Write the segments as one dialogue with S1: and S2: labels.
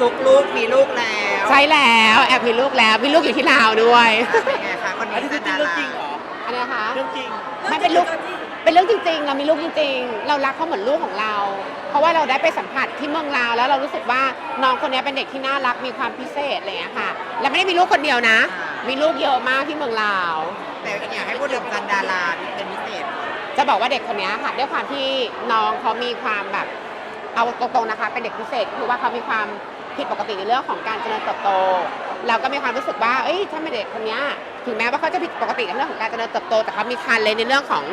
S1: ซุกลูกมีลูกแล้ว
S2: ใช่แล้วแอบมีลูกแล้วมีลูกอยู่ที่ลาวด้วย
S1: เป็นไงคะคน
S3: อัน
S1: นี้
S3: นี้คือจริงเรื่องจริงเหรอ
S2: อันนี้นะคะ
S3: เรื่องจริง
S2: ไม่เป็นลูกเป็นเรื่องจริง ๆ เรามีลูกจริง ๆ เรารักเขาเหมือนลูกของเรา เพราะว่าเราได้ไปสัมผัสที่เมืองลาวแล้วเรารู้สึกว่าน้องคนนี้เป็นเด็กที่น่ารักมีความพิเศษอะไรอย่างเงี้ยค่ะ และไม่ได้มีลูกคนเดียวนะ มีลูกเยอะมากที่เมืองลาว
S1: แต่อยากให้พูดถึงจันดาราเป็นพิเศษ
S2: จะบอกว่าเด็กคนนี้ค่ะด้วยความที่น้องเขามีความแบบเอาตรงๆนะคะ เป็นเด็กพิเศษคือว่าเขามีความ ผิดปกติในเรื่องของการเจริญเติบโต เราก็มีความรู้สึกว่าเอ้ยถ้าไม่เด็กคนนี้ถึงแม้ว่าเขาจะผิดปกติในเรื่องของการเจริญเติบโต แต่เขามีทันเลยในเรื่องของ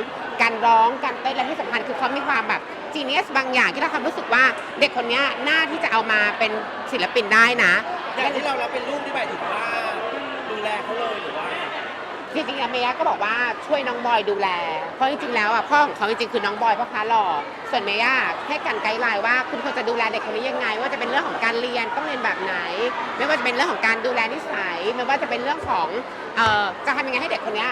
S2: การร้องการเต้นและที่สำคัญคือเขามีความแบบจีเนียสบางอย่างที่เราความรู้สึกว่าเด็กคนนี้น่าที่จะเอามาเป็นศิลปินได้นะ
S3: อย่างที่เรารับเป็นลูกที่หมายถึงว่าดูแลเขาเลยหรือว่า
S2: จริงๆอะเมย่าก็บอกว่าช่วยน้องบอยดูแล เพราะจริงๆแล้วอะพ่อของเขาจริงๆคือน้องบอยพ่อค้าหล่อส่วนเมย่าให้กันไกด์ไลน์ว่าคุณควรจะดูแลเด็กคนนี้ยังไง ว่าจะเป็นเรื่องของการเรียนต้องเรียนแบบไหน ไม่ว่าจะเป็นเรื่องของการดูแลนิสัย ไม่ว่าจะเป็นเรื่องของเอ่อจะทำยังไงให้เด็กคนนี้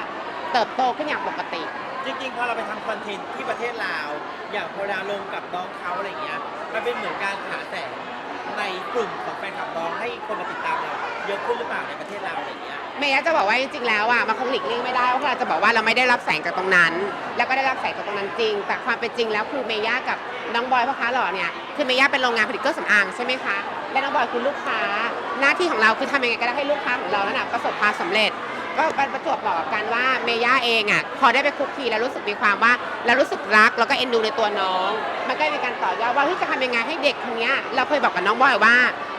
S2: เติบโตขึ้นอย่างปกติ
S3: จริงๆพอเราไปทำคอนเทนต์ที่ประเทศลาว อย่างพอดาลงกับน้องเขาอะไรเงี้ยมันเป็นเหมือนการหาแสงในกลุ่มของแฟนคลับน้องให้คนมาติดตามเราเยอะขึ้นหรือเปล่าในประเทศลาวเงี้ย
S2: เมย์จะบอกว่าจริงๆแล้วอะมันคงหลีกเลี่ยงไม่ได้ว่าเราจะบอกว่าเราไม่ได้รับแสงจากตรงนั้น แล้วก็ได้รับแสงจากตรงนั้นจริง แต่ความเป็นจริงแล้วคือเมย่ากับน้องบอยพ่อค้าหล่อเนี่ยคือเมย่าเป็นโรงงานผลิตเครื่องสำอางใช่ไหมคะและน้องบอยคือลูกค้า หน้าที่ของเราคือทำยังไงก็ได้ให้ลูกค้าของเรานั้นนะประสบความสำเร็จ ก็ประจวบเหมาะกับกันว่าเมย่าเองอะพอได้ไปคุกคีแล้วรู้สึกมีความว่าเรารู้สึกรักแล้วก็เอ็นดูในตัวน้อง มันก็มีการต่อยอดว่าเฮ้ยจะทำยังไงให้เด็กคนนี้เราเคยบอกกับน้องบอยว่า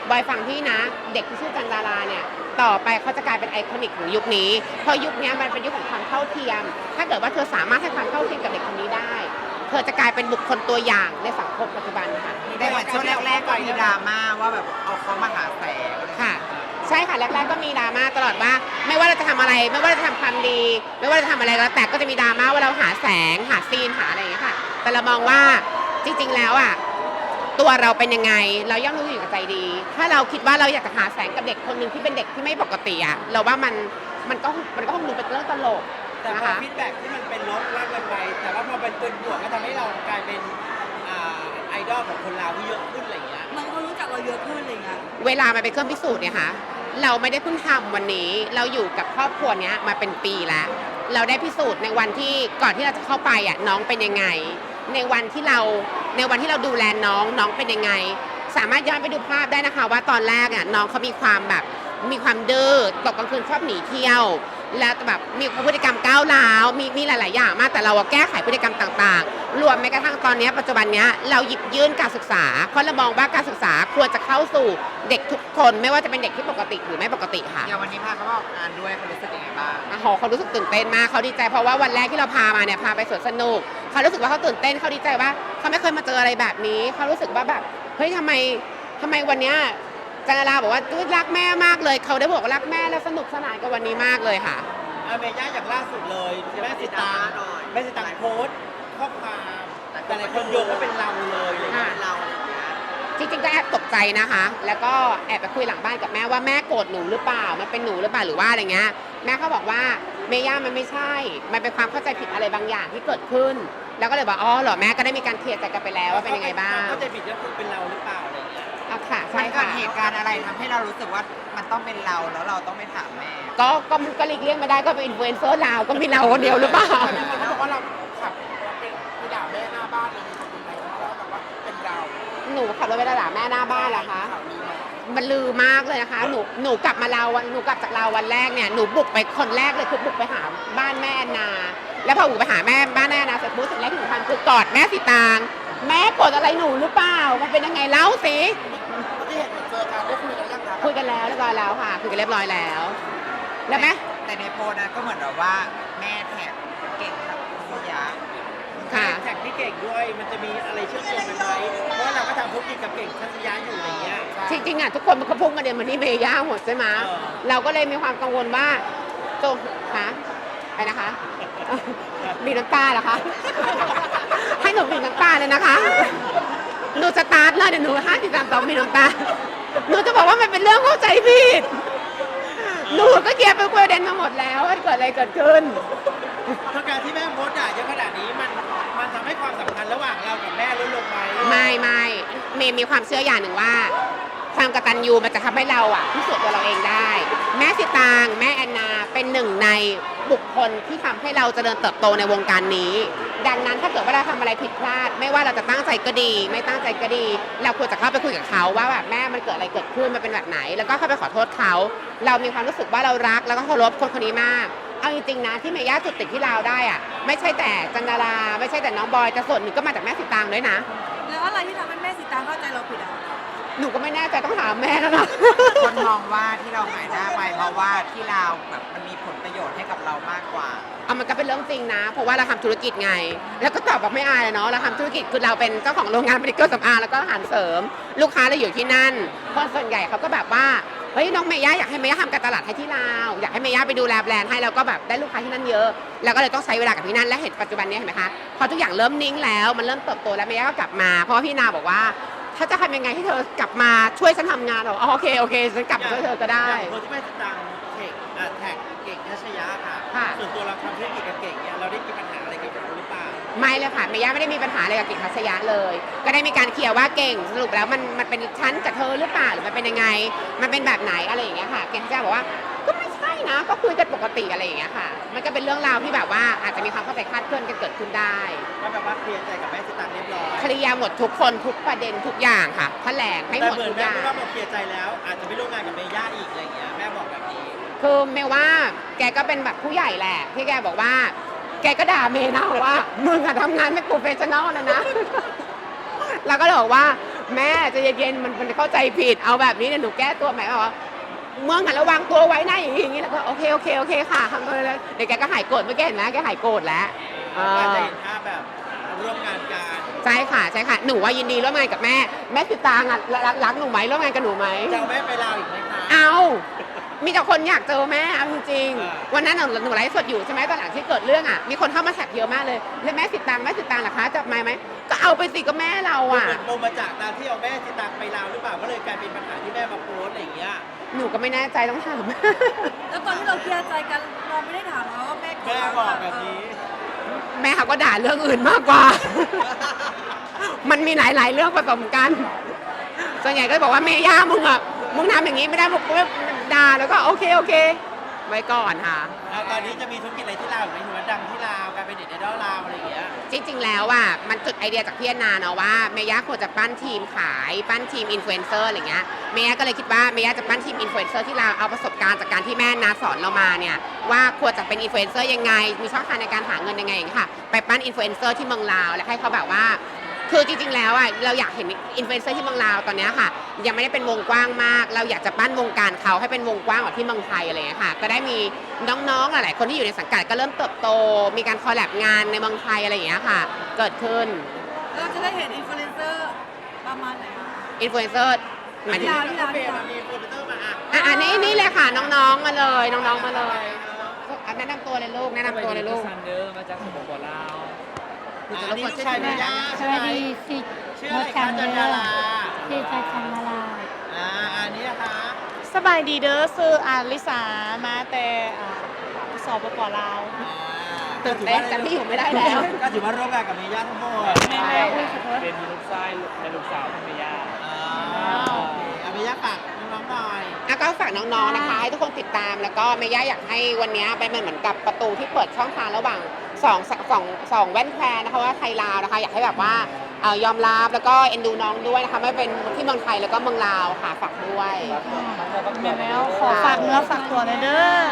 S2: บอยฟังพี่นะ เด็กที่ชื่อจันดาราเนี่ยต่อไปเขาจะกลายเป็นไอคอนิกของยุคนี้ เพราะยุคเนี้ยมันเป็นยุคของความเท่าเทียม ถ้าเกิดว่าเธอสามารถให้ความเท่าเทียมกับเด็กคนนี้ได้ เธอจะกลายเป็นบุคคลตัวอย่างในสังคมปัจจุบันค่ะ
S1: ในวันช่วงแรกๆก็มีดราม่าว่าแบบเอาเขามาหาแสง
S2: ค่ะ ใช่ค่ะแรกๆก็มีดราม่าตลอดว่า ไม่ว่าเราจะทำอะไร ไม่ว่าเราจะทำความดี ไม่ว่าเราจะทำอะไรก็แล้วแต่ก็จะมีดราม่าว่าเราหาแสงหาซีนหาอะไรอย่างเงี้ยค่ะ แต่เรามองว่าจริง ๆ แล้วอะ ตัวเราเป็นยังไง เราย่อมรู้อยู่กับใจดี ถ้าเราคิดว่าเราอยากจะหาแสงกับเด็กคนหนึ่งที่เป็นเด็กที่ไม่ปกติอะเราว่ามันมันก็มันก็คงดูเป็นเรื่องตลก
S3: แต่
S2: นะ
S3: พอ
S2: คะ
S3: ฟีดแบ็กที่มันเป็นลบลากกันไป แต่ว่าพอเป็นเป็นบวกก็ทำให้เรากลายเป็นอ่าไอดอลของคนลาวที่เยอะขึ้นอะไรเงี้ย
S4: มันก็รู้จักเราเยอะขึ้นอะไรเงี้ย
S2: เวลามันเป็นเครื่องพิสูจน์เนี่ยค่ะเราไม่ได้เพิ่งทำวันนี้ เราอยู่กับครอบครัวเนี้ยมาเป็นปีแล้ว เราได้พิสูจน์ในวันที่ก่อนที่เราจะเข้าไปอะน้องเป็นยังไง ในวันที่เรา ในวันที่เราดูแลน้องน้องเป็นยังไง สามารถย้อนไปดูภาพได้นะคะ ว่าตอนแรกอะน้องเขามีความแบบมีความดื้อตกกลางคืนชอบหนีเที่ยว แล้วแบบมีพฤติกรรมก้าวร้าวมีมีหลาย ๆ อย่างมากแต่เราอะแก้ไขพฤติกรรมต่าง ๆ รวมแม้กระทั่งตอนเนี้ยปัจจุบันเนี้ยเราหยิบยื่นการศึกษาเพราะเรามองว่าการศึกษาควรจะเข้าสู่เด็กทุกคนไม่ว่าจะเป็นเด็กที่ปกติหรือไม่ปกติค่ะ
S1: อย่างวันนี้พาเขามาออกงานด้วยเขารู้สึกยังไงบ้าง
S2: โอ้โหเขารู้สึกตื่นเต้นมากเขาดีใจเพราะว่าวันแรกที่เราพามาเนี่ยพาไปสวนสนุกเขารู้สึกว่าเขาตื่นเต้นเขาดีใจว่าเขาไม่เคยมาเจออะไรแบบนี้เขารู้สึกว่าแบบเฮ้ยทำไมทำไมวันเนี้ย จันดาราบอกว่าอุ๊ยรักแม่มากเลย เขาได้บอกว่ารักแม่แล้วสนุกสนานกับวันนี้มากเลยค่ะ
S3: อาเมย่าอย่างล่าสุดเลยแม่สิตางแม่สิตางโพสต์ข้อความแต่หลายคนโยงว่าเป็นเราเลยอะไรเงี้ย
S1: เราอะไรอย่างเงี้ย
S2: จริงๆก็แอบตกใจนะคะ แล้วก็แอบไปคุยหลังบ้านกับแม่ว่าแม่โกรธหนูหรือเปล่า มันเป็นหนูหรือเปล่าหรือว่าอะไรเงี้ย แม่เขาบอกว่าเมย่ามันไม่ใช่ มันเป็นความเข้าใจผิดอะไรบางอย่างที่เกิดขึ้น แล้วก็เลยบอกอ๋อเหรอแม่ก็ได้มีการเคลียร์ใจกันไปแล้วว่าเป็นยังไงบ้าง
S3: เข้าใจผิดก็คือเป็นเราหรือเปล่าอะไรเงี้ย
S2: อะค่ะ
S1: มั
S2: ใช่
S1: นเกิ
S2: ค่ะ
S1: ดเหตุการณ์อะไรทำให้เรารู้สึกว่ามันต้องเป็นเราแล้วเราต้องไปถามแม่
S2: ก็ก็ก็หลีกเลี่ยงไม่ได้ก็เป็นอินฟลูเอนเซอร์ลาวก็มีเราคนเดียวหรือเปล่า
S5: เขาบอกว่าเราขับเป็นไปด่าแม่หน้าบ้านเลยมีคนเป็นไรเพราะว่าแบบว่าเป็นเรา
S2: หนูขับรถไปด่าแม่หน้าบ้านเหรอคะ
S5: ข่าวนี้มา
S2: มันลือมากเลยนะคะ หนู หนูกลับมาเราววันหนูกลับจากเราววันแรกเนี่ย หนูบุกไปคนแรกเลยคือบุกไปหาบ้านแม่แอนนา แล้วพอบุกไปหาแม่บ้านแม่แอนนาเสร็จปุ๊บสิ่งแรกที่หนูทำคือกอดแม่สีตาง แม่กดอะไรหนูหรือเปล่า มันเป็นยังไงเล่าสิ
S5: ที่เห็นเจอกันได้คุยกันยังคะ
S2: คุยกันแล้วเรียบร้อยแล้วค่ะ คุยกันเรียบร้อยแล้ว แล้วแม่
S1: แต่ในโพสต์นั้นก็เหมือนแบบว่าแม่แท็กเก่งครับพิยา
S2: ค่ะ
S3: แท็กพี่เก่งด้วยมันจะมีอะไรเชื่อมโยงกันไหมเพราะว่าเราก็ทำธุรกิจกับเก่งทัศยาอยู่อะไรเงี้ย
S2: จริงๆอะทุกคนมันก็พุ่งมาเดินมาที่เมย่าหมดใช่ไหม
S3: เออ
S2: เราก็เลยมีความกังวลว่าจงฮะไปนะคะ มีน้ำตาเหรอคะ ให้หนูมีน้ำตาเลยนะคะ หนูสตาร์ทเลยเดี๋ยวหนูห้าสิบสามสองมีน้ำตา หนูจะบอกว่ามันเป็นเรื่องเข้าใจผิด หนูก็เคลียร์ไปคุยประเด็นมาหมดแล้วว่าเกิดอะไรเกิดขึ้น
S3: เพราะการที่แม่โพสต์ด่าเยอะขนาดนี้มันมันทำให้ความสัมพันธ์ระหว่างเรากับแม่ลดลงไหม
S2: ไม่ไม่เมย์มีความเชื่ออย่างหนึ่งว่าคความกตัญญูมันจะทำให้เราอะพิสูจน์ตัวเราเองได้ แม่สิตาง แม่แอนนาเป็นหนึ่งใน บุคคลที่ทำให้เราเจริญเติบโตในวงการนี้ ดังนั้นถ้าเกิดว่าเราทำอะไรผิดพลาด ไม่ว่าเราจะตั้งใจก็ดี ไม่ตั้งใจก็ดี เราควรจะเข้าไปคุยกับเขาว่าแบบแม่มันเกิดอะไรเกิดขึ้นมันเป็นแบบไหน แล้วก็เข้าไปขอโทษเขา เรามีความรู้สึกว่าเรารักแล้วก็เคารพคนคนนี้มากเอาจริงๆนะที่เมย่าจุดติดที่เราได้อะไม่ใช่แต่จันดาราไม่ใช่แต่น้องบอยแต่ส่วนหนึ่งก็มาจากแม่สิตางด้วยนะ
S4: แล้วอะไรที่ทำให้แม่สีตางเข้าใจเราผิดอะ
S2: หนูก็ไม่แน่ใจต้องถามแม่แล้วนะ
S1: คนมองว่าที่เราหายหน้าไปเพราะว่าที่เราวแบบมันมีผลประโยชน์ให้กับเรามากกว่า
S2: เอามันก็เป็นเรื่องจริงนะ เพราะว่าเราทำธุรกิจไง แล้วก็ตอบแบบไม่อายเลยเนาะเราทำธุรกิจคือเราเป็นเจ้าของโรงงานผลิตเครื่องสำอางแล้วก็อาหารเสริม ลูกค้าเราอยู่ที่นั่นคนส่วนใหญ่เขาก็แบบว่าเฮ้ยน้องเมย่าอยากให้เมย่าทำการตลาดให้ที่ลาวอยากให้เมย่าไปดูแลแบรนด์ให้แล้วก็แบบได้ลูกค้าที่นั่นเยอะ แล้วก็เลยต้องใช้เวลากับที่นั่นและเห็นปัจจุบันนี้เห็นไหมคะพอทุกอย่างเริ่มนิ่งแล้วมันเริ่มเติบโตแล้วเมย่าก็กลับมาเพราะว่าพี่นาบอกว่า ถ้าจะทำยังไงให้เธอกลับมาช่วยฉันทำงานเราอ๋อโอเคโอเคฉันกลับมาช่วยเธอก็ได้
S3: อย่างคนที่แม่สตังค์เทคอะแท็กเก่งทัชยะค่ะ
S2: ค่ะ
S3: ส่วนตัวเราทำธุรกิจกับเก่งเนี่ยเราได้มีปัญหาอะไรกับเขาหรือเปล่า
S2: ไม่เลยค่ะเมย่าไม่ได้มีปัญหาอะไรกับกิ่งทัศยะเลย ก็ได้มีการเคลียร์ว่าเก่งสรุปแล้วมันมันเป็นชั้นกับเธอหรือเปล่าหรือมันเป็นยังไง มันเป็นแบบไหนอะไรอย่างเงี้ยค่ะ เก่งทัศยะบอกว่าก็ไม่ใช่นะก็คุยกันปกติอะไรอย่างเงี้ยค่ะ มันก็เป็นเรื่องราวที่แบบว่าอาจจะมีความเข้าใจคลาดเคลื่อนกันเกิดขึ้นได้
S3: ก็แบบว่าเคลียร์ใจกับแม่สตังค์เรียบร้อย
S2: เคลียร์หมดทุกคนทุกประเด็นทุกอย่างค่ะแถลงให้
S3: แต่
S2: หมด
S3: เหมือน
S2: ทุกอ
S3: แม่
S2: ย่าง
S3: พูดว่าบอกเคลียร์ใจแล้ว อาจจะไม่ร่วมงานกับเมย่าอีกอะไรอย่างเงี้ยแม่บอกแบบนี้
S2: คือเมย์ว่าแกก็เป็นแบบผู้ใหญ่แหละที่แกบอกว่า แกก็ด่าเมย์นะบอกว่ามึงอะทำงานไม่โปรเฟชชั่นอลนะนะ แล้วก็เลยบอกว่าแม่ใจะเย็นๆมันมันเข้าใจผิดเอาแบบนี้เนี่ยหนูแก้ตัวใหม่บอกว่าเมื่อหันระวังตัวไว้นะอย่างนี้อย่างนี้แล้วก็โอเคโอเคโอเคค่ะทำไปเลยเดี๋ยวแกก็หายโกรธเมื่อกี้เห็นไหมแกหายโกรธแล้วเอ
S3: ก็
S2: อ
S3: จะเห็นภาพแบบร่วมงานกัน
S2: ใช่ค่ะใช่ค่ะ หนูว่ายินดีร่วมงานกับแม่ แม่ติดตางอะรักรักหนูไหมร่วมงานกับหนูไหม
S3: จะเอาแม่ไปลาวอีกไหมคะ
S2: เอา มีแต่คนอยากเจอแม่เอาจริง
S3: อ่า
S2: ๆวันนั้นหนูหนูไลฟ์สดอยู่ใช่ไหมตอนหลังที่เกิดเรื่องอะ มีคนเข้ามาแท็กเยอะมากเลยแล้วแม่สิตางแม่สิตางเหรอคะจะมาไหม ก็เอาไปสิก็แม่เราอะ
S3: เหมือนโมมาจากตามที่เอาแม่สตังค์ไปลาวหรือเปล่าก็เลยกลายเป็นปัญหาที่แม่มาโพสต์อะไรอย่างเงี้ย
S2: หนูก็ไม่แน่ใจต้องถาม
S4: แล้วตอนที่เราเคลียร์ใจกันเราไม่ได้ถามเขาว่าแม่โรธ
S3: แม่
S4: เรา
S3: บอกแบบนี้
S2: แม่เขาก็ด่าเรื่องอื่นมากกว่า มันมีหลายๆเรื่องผสมกัน ส่วนใหญ่ก็บอกว่าแม่ย่ามึงอะ มึงทำอย่างนี้ไม่ได้มึงก็ ด่าแล้วก็โอเคโอเค ไว้ก่อนค่ะ
S3: แล้วตอนนี้จะมีธุรกิจอะไรที่ลาวไหมถือว่าดังที่ลาวกลายเป็นเด็ดไอดอลลาวอะไรอย่างเงี้ย
S2: จริง ๆ แล้วอะมันจุดไอเดียจากพี่แอนนาเนาะว่าเมย่าควรจะปั้นทีมขายปั้นทีมอินฟลูเอนเซอร์อะไรเงี้ยเมย่าก็เลยคิดว่าเมย่าจะปั้นทีมอินฟลูเอนเซอร์ที่เราเอาประสบการณ์จากการที่แม่นาสอนเรามาเนี่ยว่าควรจะเป็นอินฟลูเอนเซอร์ยังไง มีช่องทางในการหาเงินยังไงอย่างเงี้ยค่ะ ไปปั้นอินฟลูเอนเซอร์ที่เมืองลาว แล้วให้เขาแบบว่า คือจริงๆ แล้วอะเราอยากเห็นอินฟลูเอนเซอร์ที่เมืองลาวตอนเนี้ยค่ะ ยังไม่ได้เป็นวงกว้างมาก เราอยากจะปั้นวงการเขาให้เป็นวงกว้างกว่าที่เมืองไทยอะไรอย่างเงี้ยค่ะ ก็ได้มีน้องๆหลายๆคนที่อยู่ในสังกัดก็เริ่มเติบโต มีการคอลแลบงานในเมืองไทยอะไรอย่างเงี้ยค่ะ เกิดขึ้น
S4: เราจะได้เห็นอินฟลูเอนเซอร์ประมาณไหนอะ
S2: อินฟลูเอนเซอร์หมายถึง
S4: ลาวที่ลาว
S3: เปลี่
S4: ที่
S3: ยน
S4: ลาว
S3: มามีโปรดิวเซอร์มาอะ
S2: อะอันนี้นี่เลยค่ะน้องๆมาเลยน้องๆมาเลยอะแนะนำตัวเลยลูกแนะนำตัวเลยลูก
S6: ซันเดอร์มาจากสปปลาว
S2: คุณจะ
S3: อั
S2: ร
S3: น
S2: บ
S3: นี้
S2: กวน
S3: ลูก
S2: ช่วย
S3: ชาย
S2: แม่
S3: เมย่า
S7: ส
S3: ใช่
S7: วัส
S3: ไหม
S7: ดีสิ
S3: ชื่ออะไรคะจันดารา
S7: ชื่อจันทร์มาลา
S3: อ่าอันนี้นะคะ
S8: สบายดีเด้อซื้ออาลิสามาแต่อ่าสปปลาว
S3: อ่า
S2: ตื่นเต้นจำที่อยู่ไม่ได้แล้ว
S3: ก็ถือว่าร่วมงานกับเมย่าทั้งหมด
S8: แม่แม่อุ้ยขอโทษ
S6: เป็นลูกชายและลูกสาวของเมย่า
S3: อ่าโอเคเอาเมย่าฝากน้องๆหน่อย
S2: แล้วก็ฝากน้องๆนะคะ ให้ทุกคนติดตามแล้วก็เมย่าอยากให้วันนี้เป็นเหมือนกับประตูที่เปิดช่องทางระหว่างสองสองสองแว่นแควนะคะว่าไทยลาวนะคะ อยากให้แบบว่าเอ่อยอมรับแล้วก็เอ็นดูน้องด้วยนะคะไม่เป็นที่เมืองไทยแล้วก็เมืองลาวค่ะฝากด้วย
S8: แม่แล้วขอฝากเนื้อฝากตัวหน่อยเด้อ